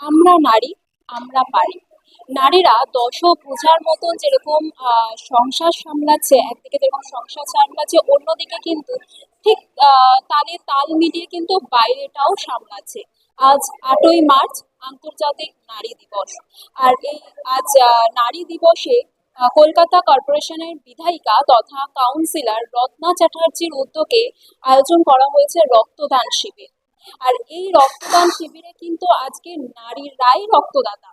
আমরা নারী, আমরা পারি। নারীরা দশ পূজার মতন যেরকম সংসার সামলাচ্ছে, একদিকে যেরকম সংসার সামলাচ্ছে, অন্যদিকে কিন্তু ঠিক তালে তাল মিলিয়ে কিন্তু বাইরেটাও সামলাচ্ছে। আজ আটই মার্চ, আন্তর্জাতিক নারী দিবস। আর এই আজ নারী দিবসে কলকাতা কর্পোরেশনের বিধায়িকা তথা কাউন্সিলর রত্না চ্যাটার্জির উদ্যোগে আয়োজন করা হয়েছে রক্তদান শিবির। আর এই রক্তদান শিবিরে কিন্তু আজকে নারীরাই রক্তদাতা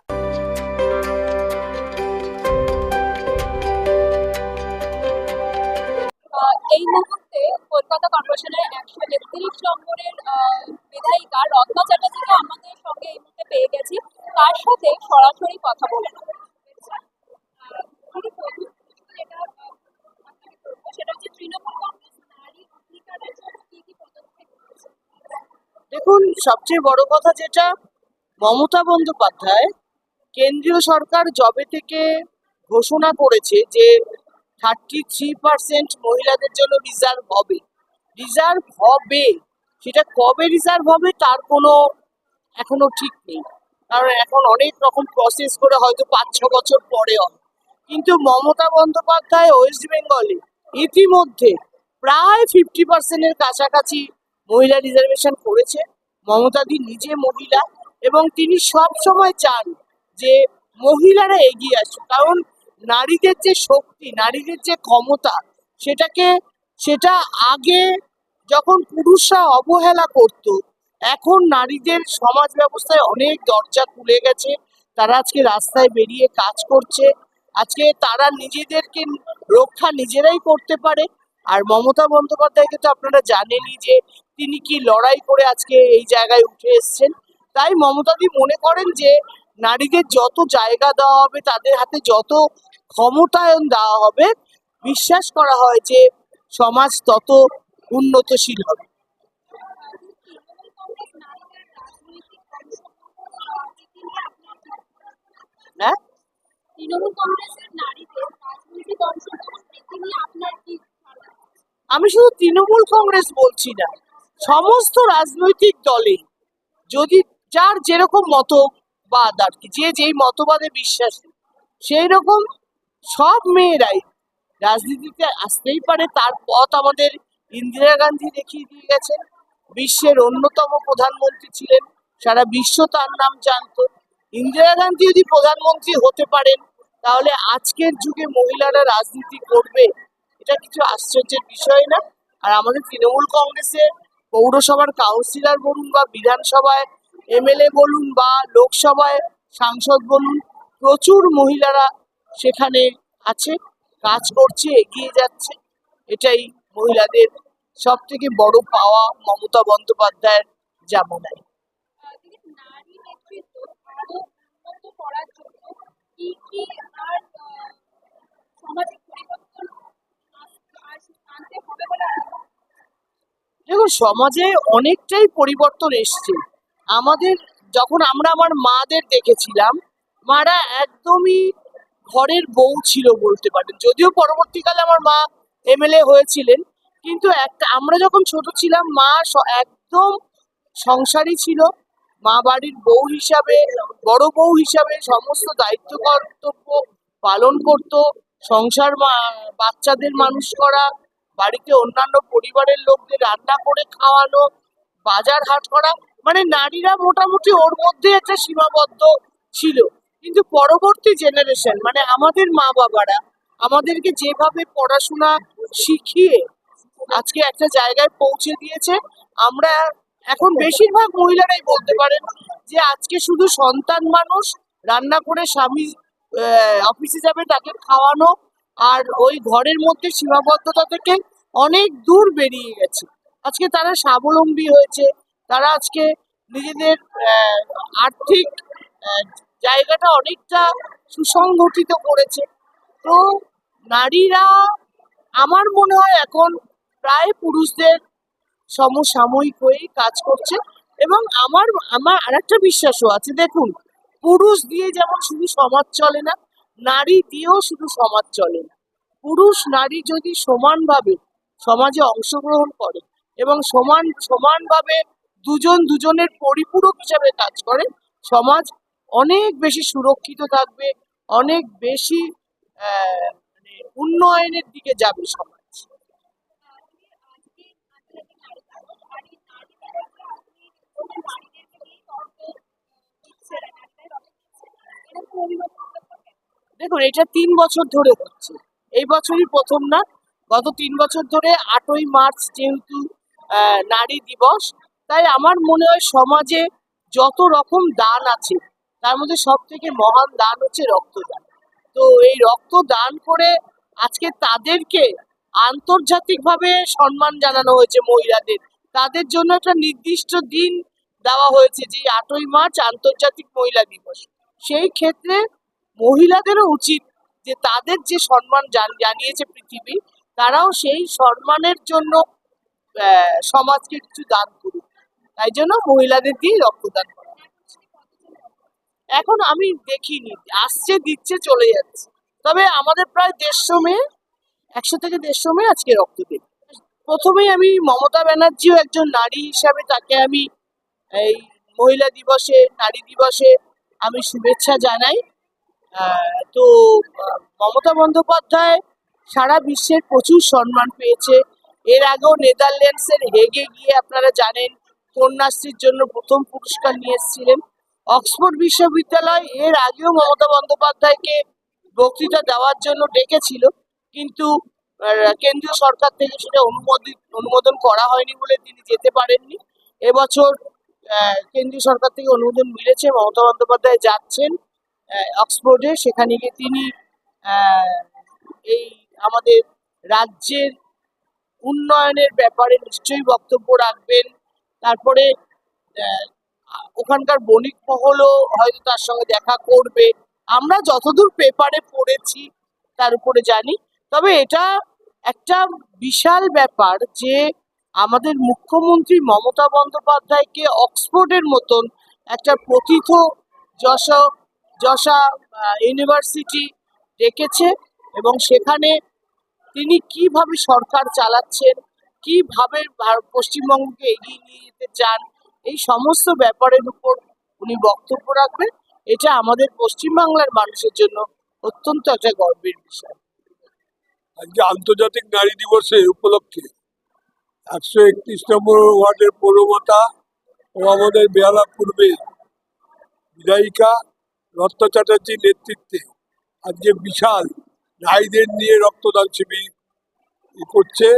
এই মুহূর্তে কলকাতা কর্পোরেশনের একশো একত্রিশ নম্বরের বিধায়িকা রত্না চ্যাটার্জিকে আমাদের সঙ্গে এই মুহূর্তে পেয়ে গেছি তার সাথে সরাসরি কথা বলে নেব। আহ, দিদি প্রথম প্রশ্ন যেটা, আহ, আপনাকে করব, সেটা হচ্ছে তৃণমূল কংগ্রেস নারী অধিকারের জন্য কি কি পদক্ষেপ নিয়েছে? দেখুন, সবচেয়ে বড় কথা যেটা, মমতা বন্দ্যোপাধ্যায় কেন্দ্রীয় সরকার জবে থেকে ঘোষণা করেছে যে থার্টি থ্রি পার্সেন্ট মহিলাদের জন্য রিজার্ভ হবে। রিজার্ভ হবে? সেটা কবে রিজার্ভ হবে তার কোনো এখনও ঠিক নেই। কারণ এখন অনেক রকম প্রসেস করে হয়তো পাঁচ ছ বছর পরে হবে। কিন্তু মমতা বন্দ্যোপাধ্যায় ওয়েস্ট বেঙ্গলে ইতিমধ্যে প্রায় ফিফটি পার্সেন্টের কাছাকাছি মহিলা রিজার্ভেশন করেছে। মমতাদি নিজে মহিলা এবং তিনি সব সময় চান যে মহিলারা এগিয়ে আসুক। কারণ নারীদের যে শক্তি, নারীদের যে ক্ষমতা, সেটাকে, সেটা আগে যখন পুরুষরা অবহেলা করত, এখন নারীদের সমাজ ব্যবস্থায় অনেক দরজা খুলে গেছে। তারা আজকে রাস্তায় বেরিয়ে কাজ করছে। আজকে তারা নিজেদেরকে রক্ষা নিজেরাই করতে পারে। আর মমতা বন্দ্যোপাধ্যায়কে তো আপনারা জানেনই যে তিনি কি লড়াই করে আজকে এই জায়গায় উঠে এসেছেন? তাই মমতাদি মনে করেন যে নারীদের যত জায়গা দেওয়া হবে তাদের হাতে যত ক্ষমতায়ন দেওয়া হবে বিশ্বাস করা হয় যে সমাজ তত উন্নতশীল হবে। ধারণা? আমি শুধু তৃণমূল কংগ্রেস বলছি না। সমস্ত রাজনৈতিক দলে যদি যার যেরকম মতবাদ আর কি, যে যেই মতবাদে বিশ্বাসী সেই রকম সব মেয়েরাই রাজনীতিতে আসতেই পারে। তার পথ আমাদের ইন্দিরা গান্ধী দেখিয়ে দিয়ে গেছেন। বিশ্বের অন্যতম প্রধানমন্ত্রী ছিলেন। সারা বিশ্ব তার নাম জানতো। ইন্দিরা গান্ধী যদি প্রধানমন্ত্রী হতে পারেন, তাহলে আজকের যুগে মহিলারা রাজনীতি করবে, এটা কিছু আশ্চর্যের বিষয় না। আর আমাদের তৃণমূল কংগ্রেসের পৌরসভার কাউন্সিলর বলুন বা বিধানসভায় এমএলএ বলুন বা লোকসভায় সাংসদ বলুন, প্রচুর মহিলারা সেখানে আছে, কাজ করছে, এগিয়ে যাচ্ছে। এটাই মহিলাদের সব থেকে বড় পাওয়া মমতা বন্দ্যোপাধ্যায়ের জন্য কি কি আর আহ, সামাজিক পরিবর্তন আস- আস- আনতে হবে বলে আপনার মনে হয়? দেখুন সমাজে অনেকটাই পরিবর্তন এসছে। আমাদের যখন আমরা আমার মাদের দেখেছিলাম, মারা একদমই ঘরের বউ ছিল বলতে পারেন। যদিও পরবর্তীকালে আমার মা এমএলএ হয়েছিলেন, কিন্তু একটা, আমরা যখন ছোট ছিলাম, মা একদম সংসারী ছিল। মা বাড়ির বউ হিসাবে, বড় বউ হিসাবে সমস্ত দায়িত্ব কর্তব্য পালন করত। সংসার বাচ্চাদের মানুষ করা বাড়িতে অন্যান্য পরিবারের লোকদের রান্না করে খাওয়ানো, বাজার হাট করা মানে নারীরা মোটামুটি ওর মধ্যে একটা সীমাবদ্ধ ছিল। কিন্তু পরবর্তী জেনারেশন মানে আমাদের মা বাবারা আমাদেরকে যেভাবে পড়াশোনা শিখিয়ে আজকে একটা জায়গায় পৌঁছে দিয়েছে, আমরা এখন বেশিরভাগ মহিলারাই বলতে পারেন যে আজকে শুধু সন্তান মানুষ রান্না করে স্বামী অফিসে যাবে, তাকে খাওয়ানো আর ওই ঘরের মধ্যে সীমাবদ্ধতা থেকে অনেক দূর বেরিয়ে গেছে। আজকে তারা স্বাবলম্বী হয়েছে। তারা আজকে নিজেদের আর্থিক জায়গাটা অনেকটা সুসংগঠিত করেছে। তো নারীরা, আমার মনে হয় এখন প্রায় পুরুষদের সমসাময়িক হয়েই কাজ করছে। এবং আমার আমার আরেকটা বিশ্বাসও আছে। দেখুন, পুরুষ দিয়ে যেমন শুধু সমাজ চলে না নারী দিয়েও শুধু সমাজ চলে না। পুরুষ, নারী যদি সমানভাবে সমাজে অংশগ্রহণ করে এবং সমান, সমানভাবে দুজন দুজনের পরিপূরক হিসাবে কাজ করে, সমাজ অনেক বেশি সুরক্ষিত থাকবে, অনেক বেশি মানে উন্নয়নের দিকে যাবে সমাজ। দেখুন, এটা তিন বছর ধরে হচ্ছে। এই বছরই প্রথম না, গত তিন বছর ধরে আটই মার্চ যেহেতু নারী দিবস, তাই আমার মনে হয় সমাজে যত রকম দান আছে, তার মধ্যে সব থেকে মহান দান হচ্ছে রক্তদান। তো এই রক্ত দান করে আজকে তাদেরকে আন্তর্জাতিকভাবে সম্মান জানানো হয়েছে মহিলাদের। তাদের জন্য একটা নির্দিষ্ট দিন দেওয়া হয়েছে যে আটই মার্চ আন্তর্জাতিক মহিলা দিবস। সেই ক্ষেত্রে মহিলাদেরও উচিত যে তাদের যে সম্মান জান- জানিয়েছে পৃথিবী, তারাও সেই সম্মানের জন্য সমাজকে কিছু দান করুক। তাই জন্য মহিলাদের দিয়ে রক্তদান এখন আমি দেখিনি, আসছে, দিচ্ছে, চলে যাচ্ছে। তবে আমাদের প্রায় দেড়শো মেয়ে, একশো থেকে দেড়শো মেয়ে আজকে রক্ত দেবে প্রথমেই আমি মমতা ব্যানার্জিও একজন নারী হিসাবে তাকে আমি এই মহিলা দিবসে, নারী দিবসে আমি শুভেচ্ছা জানাই। তো, মমতা বন্দ্যোপাধ্যায় সারা বিশ্বের প্রচুর সম্মান পেয়েছে। এর আগেও নেদারল্যান্ডসের হেগে গিয়ে আপনারা জানেন, কন্যাশ্রীর জন্য প্রথম পুরস্কার নিয়ে এসেছিলেন। অক্সফোর্ড বিশ্ববিদ্যালয় এর আগেও মমতা বন্দ্যোপাধ্যায়কে বক্তৃতা দেওয়ার জন্য ডেকেছিল, কিন্তু কেন্দ্রীয় সরকার থেকে সেটা অনুমোদিত, অনুমোদন করা হয়নি বলে তিনি যেতে পারেননি। এবছর কেন্দ্রীয় সরকার থেকে অনুমোদন মিলেছে, মমতা বন্দ্যোপাধ্যায় যাচ্ছেন। অক্সফোর্ডে, সেখানে গিয়ে তিনি এই আমাদের রাজ্যের উন্নয়নের ব্যাপারে নিশ্চয়ই বক্তব্য রাখবেন। তারপরে ওখানকার বণিক মহলও হয়তো তার সঙ্গে দেখা করবে। আমরা যতদূর পেপারে পড়েছি, তার উপরে জানি। তবে এটা একটা বিশাল ব্যাপার যে আমাদের মুখ্যমন্ত্রী মমতা বন্দ্যোপাধ্যায়কে অক্সফোর্ডের মতন একটা প্রথিত যশ যশা ইউনিভার্সিটি ডেকেছে এবং সেখানে তিনি কীভাবে সরকার চালাচ্ছেন, কীভাবে পশ্চিমবঙ্গকে এগিয়ে নিয়ে যেতে চান, এই সমস্ত ব্যাপারের উপর উনি বক্তব্য রাখবেন। এটা আমাদের পশ্চিমবাংলার মানুষের জন্য অত্যন্ত একটা গর্বের বিষয়। আজকে আন্তর্জাতিক নারী দিবসে উপলক্ষে একশো একত্রিশ নম্বর ওয়ার্ডের পৌরমাতা ও আমাদের বেহালা পূর্বে বিধায়িকা রত্ন চ্যাটার্জির নেতৃত্বে আজকে বিশাল নারীদের নিয়ে রক্তদান শিবির করছে।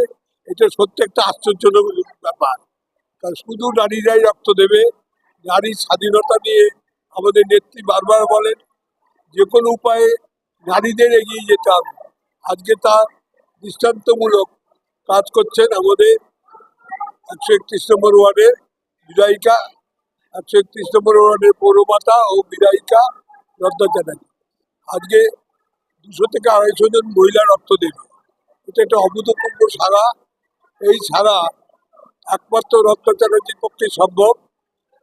এটা সত্যি একটা আশ্চর্যজনক ব্যাপার। কারণ শুধু নারীরাই রক্ত দেবে নারীর স্বাধীনতা নিয়ে আমাদের নেত্রী বারবার বলেন যে কোনো উপায়ে নারীদের এগিয়ে যেতে হবে। আজকে তার দৃষ্টান্তমূলক কাজ করছেন আমাদের একশো একত্রিশ নম্বর ওয়ার্ডের বিধায়িকা, একশো একত্রিশ নম্বর ওয়ার্ডের পৌরমাতা ও বিধায়িকা রত্না চ্যাটার্জি আজকে দুশো থেকে আড়াইশো জন মহিলা রক্ত দেবে। এটা একটা অভূতপূর্ব সারা এই সারা একমাত্র রত্না চ্যাটার্জির পক্ষে সম্ভব।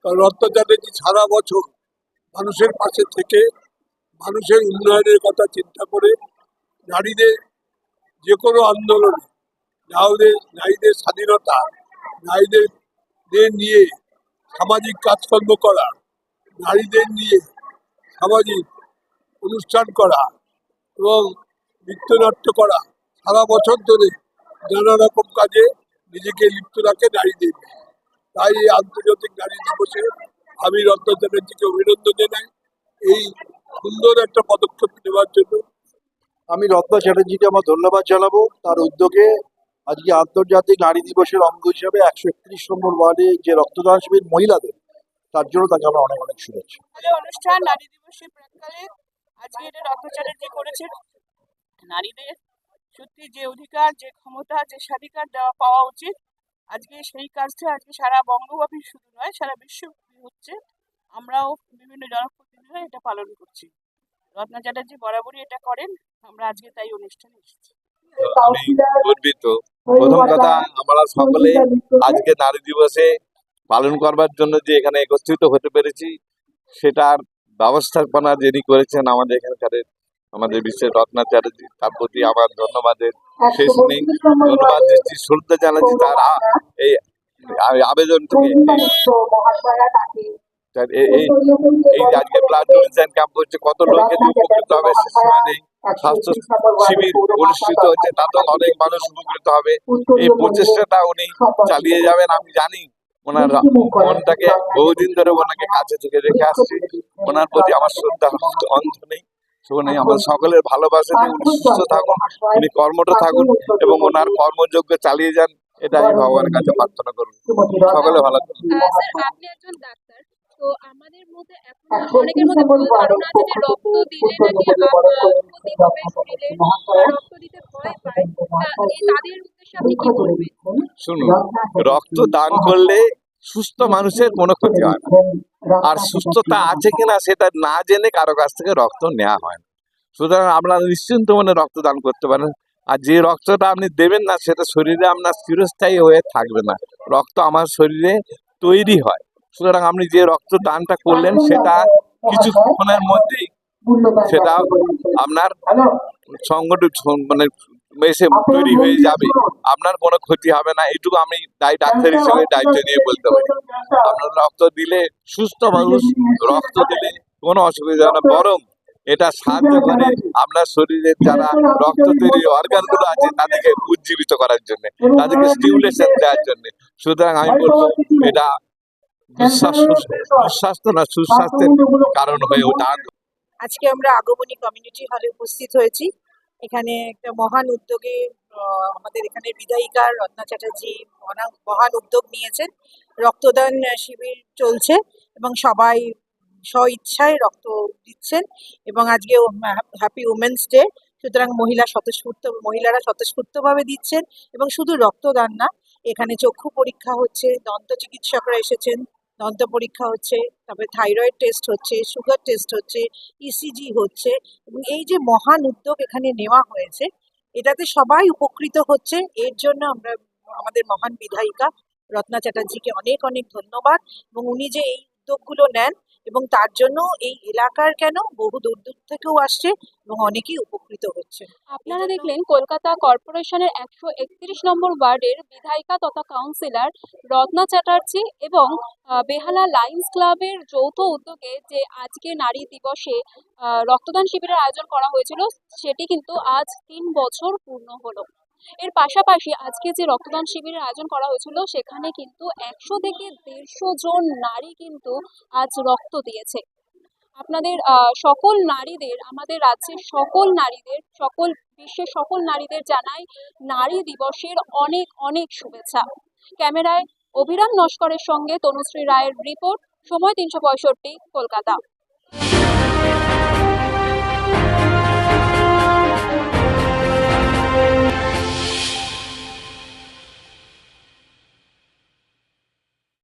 কারণ রত্না চ্যাটার্জি সারা বছর মানুষের পাশে থেকে, মানুষের উন্নয়নের কথা চিন্তা করে, নারীদের যে কোনো আন্দোলনে, নারীদের নারীদের স্বাধীনতা, নারীদের দের নিয়ে সামাজিক কাজকর্ম করা, নারীদের নিয়ে সামাজিক অনুষ্ঠান করা এবং নৃত্যনাট্য করা। সারা বছর ধরে নানা রকম কাজে নিজেকে লিপ্ত রাখে নারীদের তাই এই আন্তর্জাতিক নারী দিবসে আমি রত্ন চ্যাটার্জিকে অভিনন্দন জানাই। এই সুন্দর একটা পদক্ষেপ নেওয়ার জন্য আমি রত্না চ্যাটার্জিকে আমার ধন্যবাদ জানাব। তার উদ্যোগে আজকে আন্তর্জাতিক নারী দিবসের অঙ্গ হিসাবে একশো একত্রিশ নম্বর ওয়ার্ডে যে রক্তদান শিবির মহিলাদের তার জন্য তাকে আমার অনেক অনেক শুভেচ্ছা। অনুষ্ঠান নারী দিবসের প্রাককালে আজকে এটা রত্ন চ্যাটার্জি করেছেন। নারীদের সত্যি যে অধিকার যে ক্ষমতা যে স্বাধিকার দেওয়া পাওয়া উচিত আজকে সেই কাজটা আজকে সারা বঙ্গব্যাপী শুধু নয় সারা বিশ্বব্যাপী হচ্ছে। আমরাও বিভিন্ন জনপ্রতিনিধিরা এটা পালন করছি। রত্না চ্যাটার্জি বরাবরই এটা করেন আমরা আজকে তাই অনুষ্ঠানে এসেছি। আমি গর্বিত। প্রথম কথা আমরা সকলে আজকে নারী দিবসে পালন করবার জন্য যে এখানে একত্রিত হতে পেরেছি সেটার ব্যবস্থাপনা যিনি করেছেন আমাদের এখানকার আমাদের বিশ্বের রত্না চ্যাটার্জি তার প্রতি আমার ধন্যবাদের শেষ নেই ধন্যবাদ দিচ্ছি শ্রদ্ধা জানাচ্ছি তার এই আবেদন থেকে। এই এই যে আজকে ব্লাড ডোনেশন ক্যাম্প হচ্ছে কত লোকে যে উপকৃত হবে নেই। স্বাস্থ্য শিবির অনুষ্ঠিত হচ্ছে তাতেও অনেক মানুষ উপকৃত হবে। এই প্রচেষ্টাটা উনি চালিয়ে যাবেন আমি জানি। ওনার মনটাকে বহুদিন ধরে ওনাকে কাছে থেকে রেখে আসছি। ওনার প্রতি আমার শ্রদ্ধা অন্ত নেই। সেখানে আমার সকলের ভালোবাসা যে উনি সুস্থ থাকুন উনি কর্মটা থাকুন এবং ওনার কর্মযোগ্য চালিয়ে যান। এটাই আমি ভগবানের কাছে প্রার্থনা করুন। সকলে ভালো থাকুন। আপনি একজন ডাক্তার। তো আমাদের মধ্যে এখন অনেকের মধ্যে ভুল ধারণা আছে যে রক্ত দিলে নাকি ক্ষতি হবে শরীরে রক্ত দিতে ভয় পায়। তাদের উদ্দেশ্যে আপনি কি বলবেন? শুনুন রক্ত দান করলে সুস্থ মানুষের কোনো ক্ষতি হয় না। আর সুস্থতা আছে কিনা সেটা না জেনে কারও কাছ থেকে রক্ত নেওয়া হয় না। সুতরাং আপনারা নিশ্চিন্ত মনে রক্ত দান করতে পারেন আর যে রক্তটা আপনি দেবেন না সেটা শরীরে আপনার চিরস্থায়ী হয়ে থাকবে না। রক্ত আমার শরীরে তৈরি হয়। সুতরাং আপনি যে রক্ত দানটা করলেন সেটা কিছুক্ষণের মধ্যেই সেটা আপনার সংগঠিত মানে এসে তৈরি হয়ে যাবে। আপনার কোনো ক্ষতি হবে না। এটুকু আমি দায় ডাক্তার হিসেবে দায়িত্ব নিয়ে বলতে পারি। আপনার রক্ত দিলে সুস্থ মানুষ রক্ত দিলে কোনো অসুবিধা হবে না। বরং এটা সাহায্য করে আপনার শরীরের যারা রক্ত তৈরি অর্গানগুলো আছে তাদেরকে উজ্জীবিত করার জন্য তাদেরকে স্টিমুলেশন দেওয়ার জন্য। সুতরাং আমি বলব এটা দুঃস্বাস্থ্য দুঃস্বাস্থ্য না সুস্বাস্থ্যের কারণ হয়ে ওঠা আজকে আমরা আগমনী কমিউনিটি হলে উপস্থিত হয়েছি। এখানে একটা মহান উদ্যোগে আহ, আমাদের এখানে বিধায়িকা রত্না চ্যাটার্জি মহান উদ্যোগ নিয়েছেন। রক্তদান শিবির চলছে এবং সবাই স্ব ইচ্ছায় রক্ত দিচ্ছেন এবং আজকে হ্যাপি উমেন্স ডে সুতরাং মহিলা স্বতঃস্ফূর্ত মহিলারা স্বতঃস্ফূর্তভাবে দিচ্ছেন এবং শুধু রক্তদান না এখানে চক্ষু পরীক্ষা হচ্ছে দন্ত চিকিৎসকরা এসেছেন দন্ত পরীক্ষা হচ্ছে, তারপরে থাইরয়েড টেস্ট হচ্ছে সুগার টেস্ট হচ্ছে ইসিজি হচ্ছে এবং এই যে মহান উদ্যোগ এখানে নেওয়া হয়েছে, এটাতে সবাই উপকৃত হচ্ছে। এর জন্য আমরা আমাদের মহান বিধায়িকা রত্না চ্যাটার্জিকে অনেক অনেক ধন্যবাদ এবং উনি যে এই উদ্যোগগুলো নেন এবং তার জন্য এই এলাকার কেন বহু দূর দূর থেকেও আসছে এবং অনেকেই উপকৃত হচ্ছে। আপনারা দেখলেন কলকাতা কর্পোরেশনের একশো একত্রিশ নম্বর ওয়ার্ডের বিধায়িকা তথা কাউন্সিলর রত্না চ্যাটার্জি এবং বেহালা লায়ন্স ক্লাবের যৌথ উদ্যোগে যে আজকে নারী দিবসে রক্তদান শিবিরের আয়োজন করা হয়েছিল সেটি কিন্তু আজ তিন বছর পূর্ণ হলো। এর পাশাপাশি আজকে যে রক্তদান শিবিরের আয়োজন করা হয়েছিল, সেখানে কিন্তু একশো থেকে দেড়শো জন নারী কিন্তু আজ রক্ত দিয়েছে। আপনাদের সকল নারীদের, আমাদের রাজ্যের সকল নারীদের, সকল বিশ্বের সকল নারীদের জানাই নারী দিবসের অনেক অনেক শুভেচ্ছা। ক্যামেরায় অভিরাম নস্করের সঙ্গে তনুশ্রী রায়ের রিপোর্ট, সময় তিনশো পঁয়ষট্টি, কলকাতা।